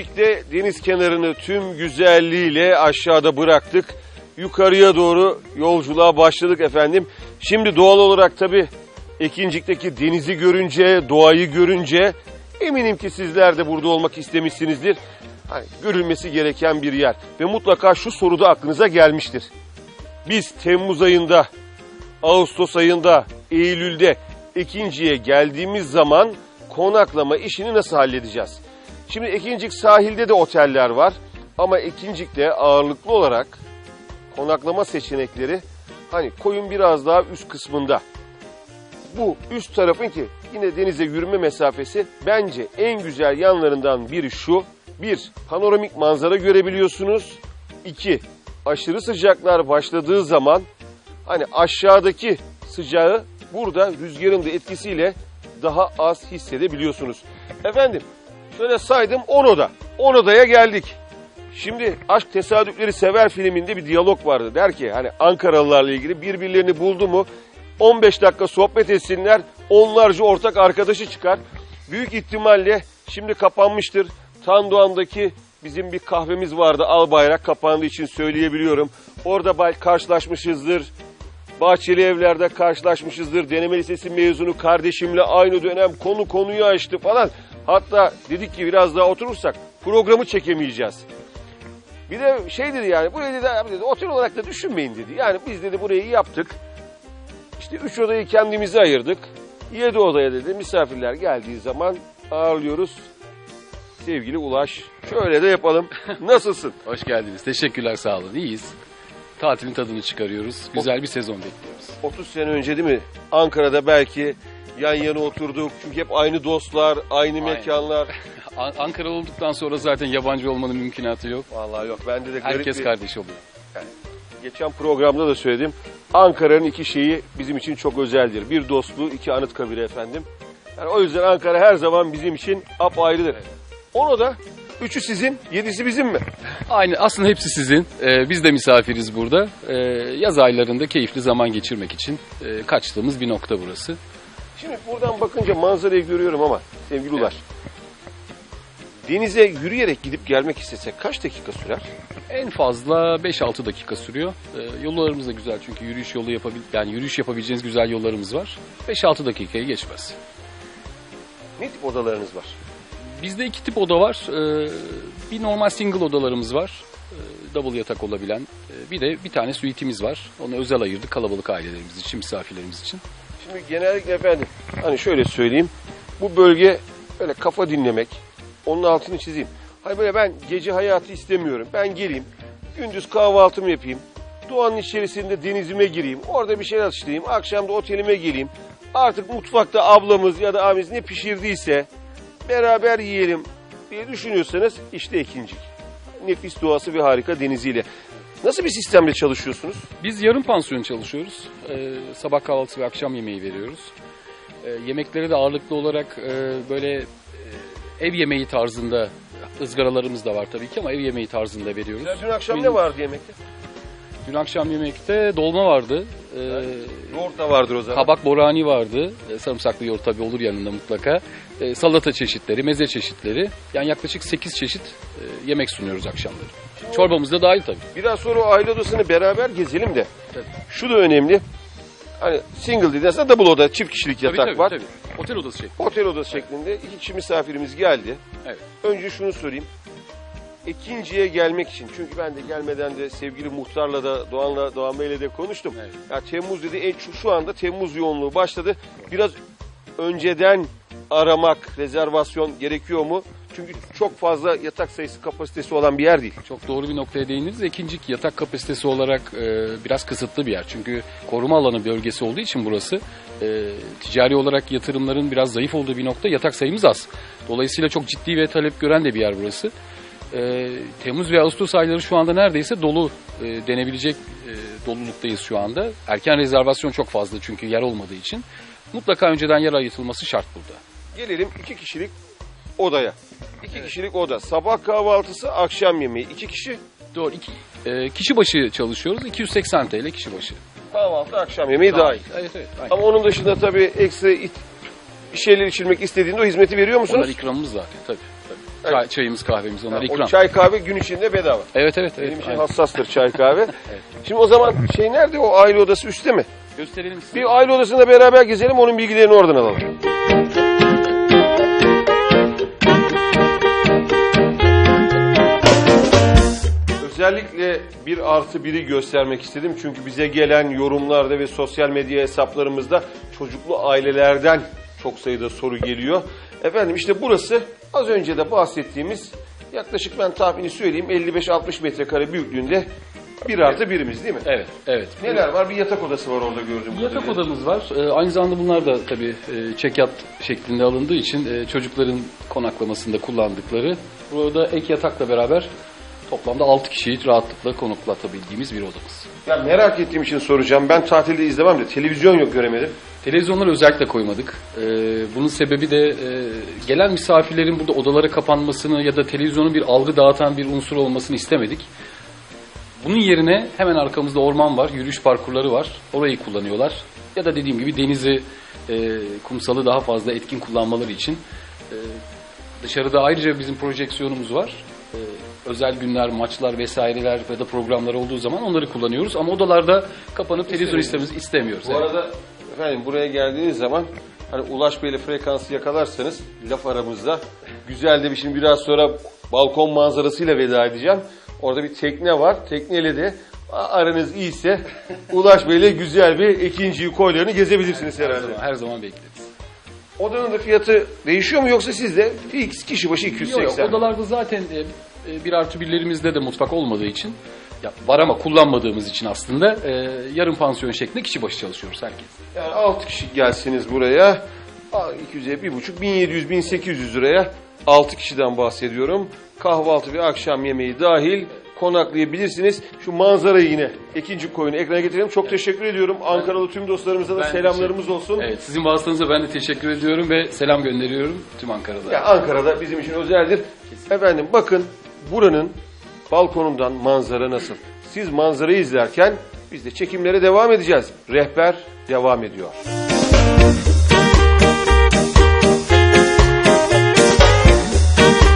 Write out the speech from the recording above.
İkincik'te deniz kenarını tüm güzelliğiyle aşağıda bıraktık. Yukarıya doğru yolculuğa başladık efendim. Şimdi doğal olarak tabii İkincik'teki denizi görünce, doğayı görünce eminim ki sizler de burada olmak istemişsinizdir. Hani görülmesi gereken bir yer ve mutlaka şu soru da aklınıza gelmiştir. Biz Temmuz ayında, Ağustos ayında, Eylül'de ikinciye geldiğimiz zaman konaklama işini nasıl halledeceğiz? Şimdi Ekincik sahilde de oteller var ama Ekincik'te ağırlıklı olarak konaklama seçenekleri hani koyun biraz daha üst kısmında. Bu üst tarafın ki yine denize yürüme mesafesi bence en güzel yanlarından biri şu. Bir, panoramik manzara görebiliyorsunuz. İki, aşırı sıcaklar başladığı zaman hani aşağıdaki sıcağı burada rüzgarın da etkisiyle daha az hissedebiliyorsunuz. Efendim şöyle saydım 10 oda. 10 odaya geldik. Şimdi Aşk Tesadüfleri Sever filminde bir diyalog vardı. Der ki hani Ankaralılarla ilgili birbirlerini buldu mu 15 dakika sohbet etsinler onlarca ortak arkadaşı çıkar. Büyük ihtimalle şimdi kapanmıştır. Tandoğan'daki bizim bir kahvemiz vardı Al Bayrak kapandığı için söyleyebiliyorum. Orada bel- karşılaşmışızdır. Bahçeli evlerde karşılaşmışızdır. Deneme lisesi mezunu kardeşimle aynı dönem konu konuyu açtı falan. Hatta dedik ki biraz daha oturursak programı çekemeyeceğiz. Bir de şey dedi yani burayı dedi, abi dedi otel olarak da düşünmeyin dedi. Yani biz dedi burayı yaptık. İşte üç odayı kendimize ayırdık. Yedi odaya dedi misafirler geldiği zaman ağırlıyoruz. Sevgili Ulaş şöyle de yapalım. Nasılsın? Hoş geldiniz. Teşekkürler sağ olun. İyiyiz. Tatilin tadını çıkarıyoruz. Güzel bir sezon bekliyoruz. 30 sene önce değil mi? Ankara'da belki yan yana oturduk. Çünkü hep aynı dostlar, aynı Aynen. mekanlar. An- Ankara olduktan sonra zaten yabancı olmanın mümkünatı yok. Vallahi yok bende de garip Herkes bir... kardeş oluyor. Geçen programda da söyledim. Ankara'nın iki şeyi bizim için çok özeldir. Bir dostluğu, iki Anıtkabir'i efendim. Yani o yüzden Ankara her zaman bizim için apayrıdır. Onu da üçü sizin, yedisi bizim mi? Aynı aslında hepsi sizin. Ee, biz de misafiriz burada. Ee, yaz aylarında keyifli zaman geçirmek için e, kaçtığımız bir nokta burası. Şimdi buradan bakınca manzarayı görüyorum ama sevgili Ulaş. Denize yürüyerek gidip gelmek istesek kaç dakika sürer? En fazla 5-6 dakika sürüyor. Ee, yollarımız da güzel çünkü yürüyüş yolu yapabil yani yürüyüş yapabileceğiniz güzel yollarımız var. 5-6 dakikayı geçmez. Ne tip odalarınız var? Bizde iki tip oda var. Ee, bir normal single odalarımız var. Ee, double yatak olabilen. Ee, bir de bir tane suite'imiz var. Onu özel ayırdık kalabalık ailelerimiz için, misafirlerimiz için. Şimdi genellikle efendim hani şöyle söyleyeyim. Bu bölge böyle kafa dinlemek. Onun altını çizeyim. Hani böyle ben gece hayatı istemiyorum. Ben geleyim. Gündüz kahvaltımı yapayım. Doğanın içerisinde denizime gireyim. Orada bir şeyler atıştırayım. Akşam da otelime geleyim. Artık mutfakta ablamız ya da abimiz ne pişirdiyse beraber yiyelim diye düşünüyorsanız işte ikinci. Nefis doğası ve harika deniziyle. Nasıl bir sistemle çalışıyorsunuz? Biz yarım pansiyon çalışıyoruz. Ee, sabah kahvaltısı ve akşam yemeği veriyoruz. Ee, yemekleri de ağırlıklı olarak e, böyle e, ev yemeği tarzında ızgaralarımız da var tabii ki ama ev yemeği tarzında veriyoruz. Ya dün akşam Bizim- ne vardı yemekte? Dün akşam yemekte dolma vardı. Ee, Yoğurt da vardır o zaman. Kabak borani vardı. E, Sarımsaklı yoğurt tabii olur yanında mutlaka. E, salata çeşitleri, meze çeşitleri. Yani yaklaşık 8 çeşit e, yemek sunuyoruz akşamları. Çorbamız da dahil tabii. Biraz sonra o aile odasını beraber gezelim de. Tabii. Şu da önemli. Hani single dediğin aslında double oda, çift kişilik yatak tabii, var. tabii. Otel odası şey. Otel odası şeklinde iki kişi misafirimiz geldi. Evet. Önce şunu sorayım. İkinciye gelmek için çünkü ben de gelmeden de sevgili muhtarla da Doğan'la Doğan Bey'le de konuştum. Evet. Ya Temmuz dedi en şu, şu anda Temmuz yoğunluğu başladı. Biraz önceden aramak, rezervasyon gerekiyor mu? Çünkü çok fazla yatak sayısı kapasitesi olan bir yer değil. Çok doğru bir noktaya değindiniz. İkinci yatak kapasitesi olarak e, biraz kısıtlı bir yer. Çünkü koruma alanı bölgesi olduğu için burası e, ticari olarak yatırımların biraz zayıf olduğu bir nokta. Yatak sayımız az. Dolayısıyla çok ciddi ve talep gören de bir yer burası. E, Temmuz ve Ağustos ayları şu anda neredeyse dolu e, denebilecek e, doluluktayız şu anda. Erken rezervasyon çok fazla çünkü yer olmadığı için. Mutlaka önceden yer ayırtılması şart burada. Gelelim iki kişilik odaya. İki kişilik oda. Sabah kahvaltısı, akşam yemeği. İki kişi Doğru. Iki, e, kişi başı çalışıyoruz. 280 TL kişi başı. kahvaltı, akşam yemeği dahil. Evet evet. aynen. Ama onun dışında tabii ekstra it- bir şeyler içirmek istediğinde o hizmeti veriyor musunuz? Onlar ikramımız zaten tabii. tabii. Çay- çayımız, kahvemiz onlar O ikram. çay kahve gün içinde bedava. Evet evet evet. Benim için aynen. hassastır çay kahve. Şimdi o zaman şey nerede o aile odası üstte mi? Gösterelim size. Bir aile odasında beraber gezelim onun bilgilerini oradan alalım. Özellikle bir artı biri göstermek istedim. Çünkü bize gelen yorumlarda ve sosyal medya hesaplarımızda çocuklu ailelerden çok sayıda soru geliyor. Efendim işte burası az önce de bahsettiğimiz yaklaşık ben tahmini söyleyeyim 55-60 metrekare büyüklüğünde bir artı birimiz değil mi? Evet evet. Neler var? Bir yatak odası var orada gördüğüm Bir Yatak kadarıyla. odamız var. Ee, aynı zamanda bunlar da tabii e, çekyat şeklinde alındığı için e, çocukların konaklamasında kullandıkları. Burada ek yatakla beraber toplamda 6 kişiyi rahatlıkla konaklatabildiğimiz bir odamız. Ya merak ettiğim için soracağım. Ben tatilde izlemem de televizyon yok göremedim. Televizyonları özellikle koymadık. Ee, bunun sebebi de e, gelen misafirlerin burada odalara kapanmasını ya da televizyonun bir algı dağıtan bir unsur olmasını istemedik. Bunun yerine hemen arkamızda orman var, yürüyüş parkurları var. Orayı kullanıyorlar. Ya da dediğim gibi denizi, e, kumsalı daha fazla etkin kullanmaları için. e, dışarıda ayrıca bizim projeksiyonumuz var. E, özel günler, maçlar vesaireler ya da programlar olduğu zaman onları kullanıyoruz. Ama odalarda kapanıp televizyon istememiz istemiyoruz. Bu Evet. arada efendim buraya geldiğiniz zaman hani Ulaş Bey'le frekansı yakalarsanız laf aramızda güzel de bir şimdi biraz sonra balkon manzarasıyla veda edeceğim. Orada bir tekne var. Tekneyle de aranız iyiyse Ulaş Bey'le güzel bir ikinci koylarını gezebilirsiniz Her herhalde. zaman, her zaman bekleriz. Odanın da fiyatı değişiyor mu yoksa sizde fix kişi başı Yok, 280 yok, odalarda zaten e, bir artı birlerimizde de mutfak olmadığı için ya var ama kullanmadığımız için aslında e, yarım pansiyon şeklinde kişi başı çalışıyoruz herkes. Yani 6 kişi gelsiniz buraya. 200'e bir buçuk 1700 1800 liraya 6 kişiden bahsediyorum. Kahvaltı ve akşam yemeği dahil konaklayabilirsiniz. Şu manzarayı yine ikinci koyunu ekrana getirelim. Çok teşekkür ediyorum. Ankaralı tüm dostlarımıza da Ben selamlarımız teşekkür- olsun. Evet, sizin vasıtanıza ben de teşekkür ediyorum ve selam gönderiyorum tüm Ankara'da. Ya Ankara'da bizim için özeldir. Efendim bakın buranın balkonundan manzara nasıl? Siz manzarayı izlerken biz de çekimlere devam edeceğiz. Rehber devam ediyor.